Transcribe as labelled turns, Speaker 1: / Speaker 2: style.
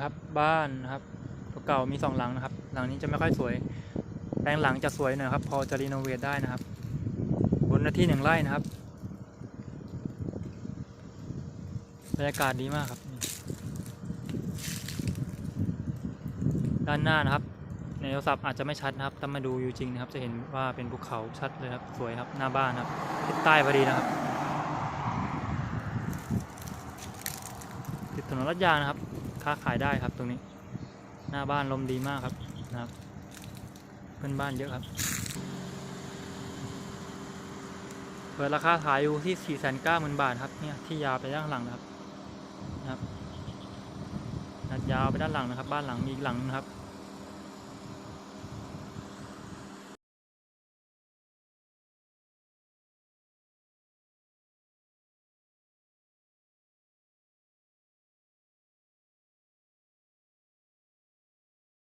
Speaker 1: ครับบ้านนะครับเก่ามีสองหลังนะครับ หลังนี้จะไม่ค่อยสวย แปลงหลังจะสวยหน่อยครับ พอจะรีโนเวทได้นะครับ บนเนื้อที่หนึ่งไร่นะครับบรรยากาศดีมากครับ ด้านหน้านะครับ ในโทรศัพท์อาจจะไม่ชัดนะครับถ้ามาดูอยู่จริงนะครับ จะเห็นว่าเป็นภูเขาชัดเลยครับ สวยครับ หน้าบ้านครับทิศใต้พอดีนะครับ ติดถนนลาดยางนะครับ ค้าขายได้ครับตรงนี้ หน้าบ้านลมดีมากครับนะครับ เพื่อนบ้านเยอะครับเปิดราคาขายอยู่ที่ 4 9 0 0 0 0 บาทครับเนี่ยที่ยาวไปด้านหลังนะครับนะครับยาวไปด้านหลังนะครับ บ้านหลังมีอีกหลังนะครับ